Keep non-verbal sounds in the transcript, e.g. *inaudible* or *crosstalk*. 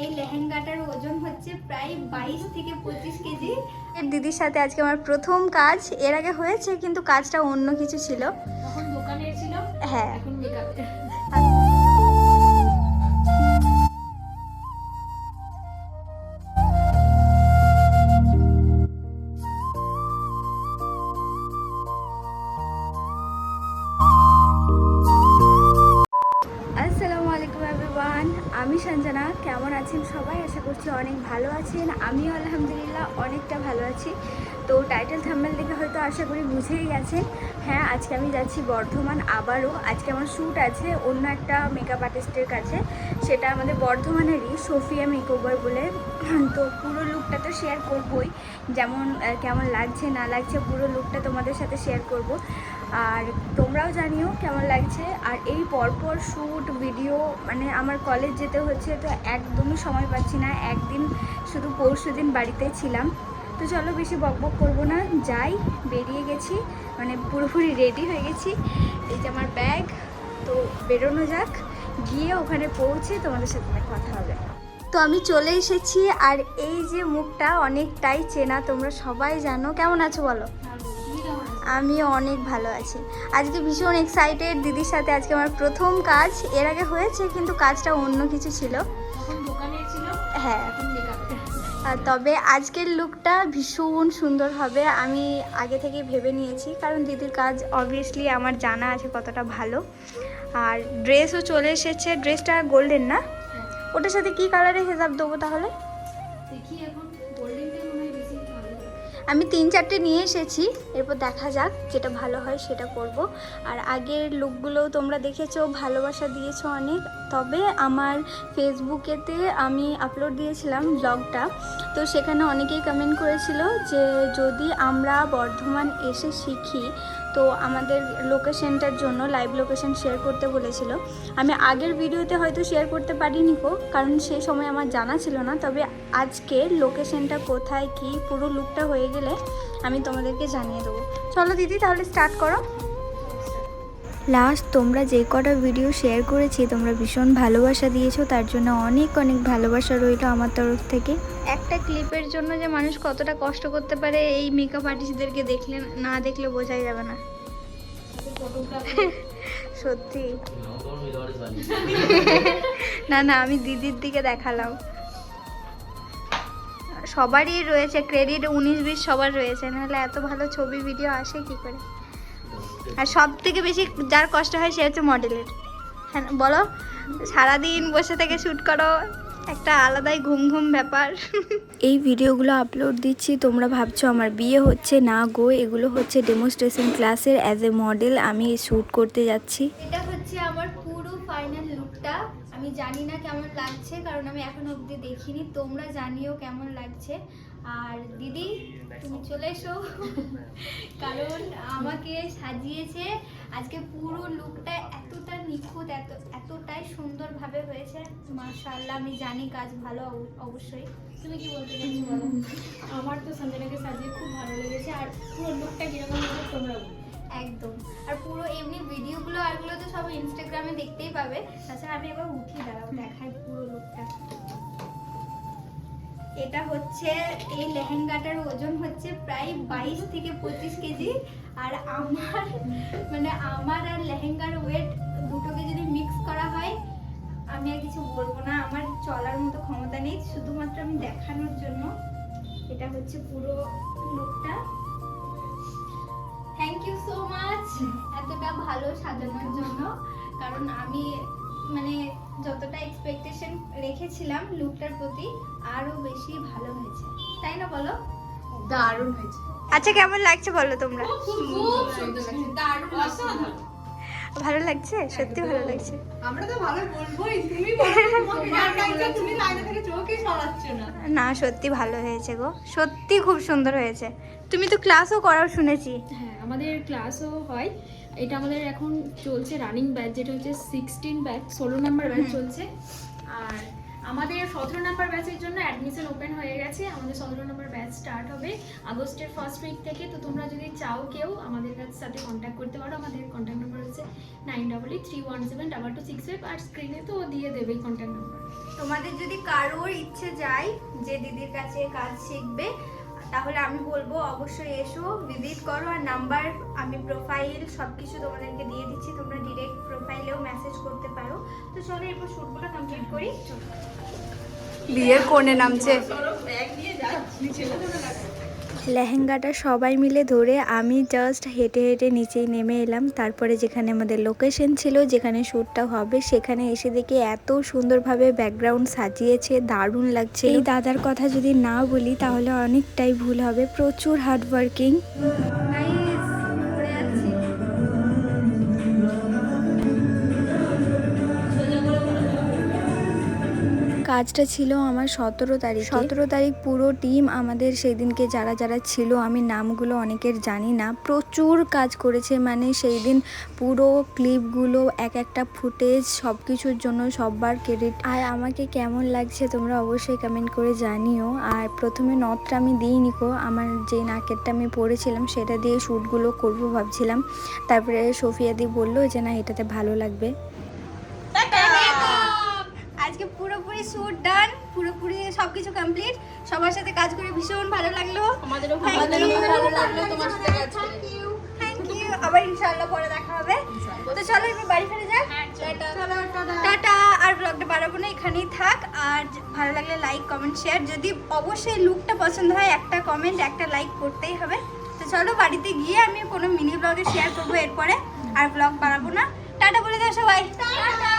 এই লেহেঙ্গাটার ওজন হচ্ছে প্রায় বাইশ থেকে পঁচিশ কেজি। দিদির সাথে আজকে আমার প্রথম কাজ। এর আগে হয়েছে কিন্তু কাজটা অন্য কিছু ছিল। তখন দোকানে ছিল। হ্যাঁ। এখন মেকআপের আমি সঞ্জনা, কেমন আছেন সবাই? আশা করছি অনেক ভালো আছেন। আমিও আলহামদুলিল্লাহ অনেকটা ভালো আছি। তো টাইটেল থাম্বেল দেখে হয়তো আশা করি বুঝেই গেছেন। হ্যাঁ আজকে আমি যাচ্ছি বর্ধমান আবারও। আজকে আমার শ্যুট আছে অন্য একটা মেকআপ আর্টিস্টের কাছে। সেটা আমাদের বর্ধমানেরই সোফিয়া মেকওভার বলে। তো পুরো লুকটা তো শেয়ার করবই। যেমন কেমন লাগছে, না লাগছে, পুরো লুকটা তোমাদের সাথে শেয়ার করব। আর তোমরাও জানিও কেমন লাগছে। আর এই পরপর শ্যুট ভিডিও মানে আমার কলেজ যেতে হচ্ছে, তো একদমই সময় পাচ্ছি না। একদিন, শুধু পরশু দিন বাড়িতে ছিলাম। তো চলো বেশি বকবক করব না। যাই বেরিয়ে গেছি। মানে পুরোপুরি রেডি হয়ে গেছি। এই যে আমার ব্যাগ তো বেরোনো যাক। গিয়ে ওখানে পৌঁছে তোমাদের সাথে কথা হবে। তো আমি চলে এসেছি আর এই যে মুখটা অনেকটাই চেনা তোমরা সবাই জানো। কেমন আছো বলো? আমি অনেক ভালো আছি। আজকে ভীষণ এক্সাইটেড দিদির সাথে। আজকে আমার প্রথম কাজ। এর আগে হয়েছে কিন্তু কাজটা অন্য কিছু ছিল। হ্যাঁ তবে আজকের লুকটা ভীষণ সুন্দর হবে। আমি আগে থেকে ভেবে নিয়েছি কারণ দিদির কাজ অবভিয়াসলি আমার জানা আছে কতটা ভালো। আর ড্রেসও চলে এসেছে ড্রেসটা গোল্ডেন না? হ্যাঁ। ওটার সাথে কি কালারের হিসাব দেবো তাহলে? দেখি এখন আমি তিন চারটে নিয়ে এসেছি, এরপর দেখা যাক যেটা ভালো হয় সেটা করব। আর আগের লুকগুলোও তোমরা দেখেছ, ভালোবাসা দিয়েছ অনেক। তবে আমার ফেসবুকেতে আমি আপলোড দিয়েছিলাম ব্লগটা তো সেখানে অনেকেই কমেন্ট করেছিল যে যদি আমরা বর্ধমান এসে শিখি তো আমাদের লোকেশনটার জন্য লাইভ লোকেশন শেয়ার করতে বলেছিল। আমি আগের ভিডিওতে হয়তো শেয়ার করতে পারিনি কো কারণ সেই সময় আমার জানা ছিল না। তবে আজকে লোকেশনটা কোথায় কি পুরো লুকটা হয়ে গেলে আমি তোমাদেরকে জানিয়ে দেবো। চলো দিদি তাহলে স্টার্ট করো। লাস্ট তোমরা যে কটা ভিডিও শেয়ার করেছি তোমরা ভীষণ ভালোবাসা দিয়েছ। তার জন্য অনেক অনেক ভালোবাসা রইল আমার তরফ থেকে। একটা ক্লিপের জন্য যে মানুষ কতটা কষ্ট করতে পারে এই মেকআপ আর্টিস্টদেরকে দেখলে না দেখলে বোঝাই যাবে না। সত্যি। *laughs* না না আমি দিদির দিকে দেখালাম। সবারই রয়েছে ক্রেডিট উনিশ বিশ সবার রয়েছে নাহলে এত ভালো ছবি ভিডিও আসে কি করে? আর সব থেকে বেশি যার কষ্ট হয় সে হচ্ছে মডেলের হ্যাঁ বলো সারাদিন বসে থেকে শ্যুট করো। একটা আলাদাই ঘুম ঘুম ব্যাপার। এই ভিডিওগুলো আপলোড দিচ্ছি তোমরা ভাবছ আমার বিয়ে হচ্ছে না গো এগুলো হচ্ছে ডেমোস্ট্রেশন ক্লাসের অ্যাজ এ মডেল আমি শ্যুট করতে যাচ্ছি। এটা হচ্ছে আমার পুরো ফাইনাল লুকটা আমি জানি না কেমন লাগছে, কারণ আমি এখন অবধি দেখিনি। তোমরা জানিও কেমন লাগছে। আর দিদি, তুমি চলে এসো। কারণ আমাকে সাজিয়েছে, আজকে পুরো লুকটা এতটা নিখুঁত, এত, এতটাই সুন্দরভাবে হয়েছে। মাশাআল্লাহ, আমি জানি কাজ ভালো, অব- অবশ্যই। তুমি কি বলতে চাইছো বলো? আমার তো সঞ্জনাকে সাজিয়ে খুব ভালো লেগেছে, আর পুরো লুকটা কীরকম তোমরা বলো। একদম। আর পুরো এমনি ভিডিওগুলো আরগুলো তো সব ইনস্টাগ্রামে দেখতেই পাবে। তাছাড়া আমি এবার উঠিয়ে দাঁড়াও, দেখাই পুরো লুকটা এটা হচ্ছে, এই লেহেঙ্গাটার ওজন হচ্ছে প্রায় বাইশ থেকে পঁচিশ কেজি। আর আমার মানে আমার আর লেহেঙ্গার ওয়েট দুটোকে যদি মিক্স করা হয়, আমি আর কিছু বলব না। আমার চলার মতো ক্ষমতা নেই। শুধুমাত্র আমি দেখানোর জন্য। এটা হচ্ছে পুরো লুকটা সো মাচ এতটা ভালো সাজানোর জন্য। কারণ আমি মানে যতটা এক্সপেকটেশন রেখেছিলাম লুকটার প্রতি আরও বেশি ভালো হয়েছে। তাই না বলো? দারুণ হয়েছে। আচ্ছা কেমন লাগছে বলো তোমরা? খুব সুন্দর লাগছে। দারুণ ভালো লাগছে? সত্যি ভালো লাগছে। আমরা তো ভালো বলবোই। তুমি *laughs* তুমি থেকে চোখই সরাচ্ছ না। না সত্যি ভালো হয়েছে গো। সত্যি খুব সুন্দর হয়েছে। তুমি তো ক্লাসও করাও শুনেছি। হ্যাঁ আমাদের ক্লাসও হয়। এটা আমাদের এখন চলছে রানিং ব্যাচ যেটা হচ্ছে সিক্সটিন ব্যাচ ষোলো নাম্বার ব্যাচ চলছে। আর আমাদের সতেরো নাম্বার ব্যাচের জন্য অ্যাডমিশন ওপেন হয়ে গেছে। আমাদের সতেরো নাম্বার ব্যাচ স্টার্ট হবে আগস্টের ফার্স্ট উইক থেকে। তো তোমরা যদি চাও কেউ আমাদের সাথে কন্ট্যাক্ট করতে পারো। আমাদের কন্ট্যাক্ট নাম্বার হচ্ছে nine double eight three one seven double two six five আর স্ক্রিনে তো দিয়ে দেবে কন্ট্যাক্ট নাম্বার তোমাদের যদি কারোর ইচ্ছে যায় যে দিদির কাছে কাজ শিখবে তাহলে আমি বলব অবশ্যই এসো ভিজিট করো আর নাম্বার আমি প্রোফাইল সব কিছু তোমাদেরকে দিয়ে দিচ্ছি। তোমরা ডিরেক্ট প্রোফাইলেও মেসেজ করতে পারো। তো চলো এরপর শ্যুটগুলো কমপ্লিট করি। বিয়ের কোণে নামছে। লেহেঙ্গাটা সবাই মিলে ধরে আমি জাস্ট হেঁটে হেঁটে নিচেই নেমে এলাম। তারপরে যেখানে আমাদের লোকেশন ছিল যেখানে শ্যুটটা হবে সেখানে এসে দেখি এত সুন্দরভাবে ব্যাকগ্রাউন্ড সাজিয়েছে দারুণ লাগছে এই দাদার কথা যদি না বলি তাহলে অনেকটাই ভুল হবে। প্রচুর হার্ডওয়ার্কিং কাজটা ছিল আমার সতেরো তারিখ। সতেরো তারিখ পুরো টিম আমাদের সেই দিনকে যারা যারা ছিল, আমি নামগুলো অনেকের জানি না, প্রচুর কাজ করেছে। মানে সেই দিন পুরো ক্লিপগুলো, এক একটা ফুটেজ সব কিছুর জন্য সববার ক্রেডিট। আর আমাকে কেমন লাগছে তোমরা অবশ্যই কমেন্ট করে জানিও। আর প্রথমে নথটা আমি দিইনি কো আমার যে নাকেরটা আমি পরেছিলাম সেটা দিয়ে শ্যুটগুলো করব ভাবছিলাম। তারপরে সফিয়াদি বলল যে, না, এটাতে ভালো লাগবে আজকে পুরোপুরি শ্যুট ডান পুরোপুরি সবকিছু কমপ্লিট সবার সাথে কাজ করে ভীষণ ভালো লাগল। আমাদেরও আমাদেরও ভালো লাগল তোমার সাথে কাজ করে। থ্যাংক ইউ আবার ইনশাআল্লাহ পরে দেখা হবে। তো চলো এবার বাড়ি ফিরে যাক। টাটা। আর ব্লগটা বাড়াবো না এখানেই থাক। আর ভালো লাগলে লাইক কমেন্ট শেয়ার যদি অবশ্যই লুকটা পছন্দ হয় একটা কমেন্ট একটা লাইক করতেই হবে। তো চলো বাড়িতে গিয়ে আমি কোনো মিনি ব্লগে শেয়ার করব এরপরে। আর ব্লগ বাড়াবো না। টাটা বলে দাও সবাই। টাটা।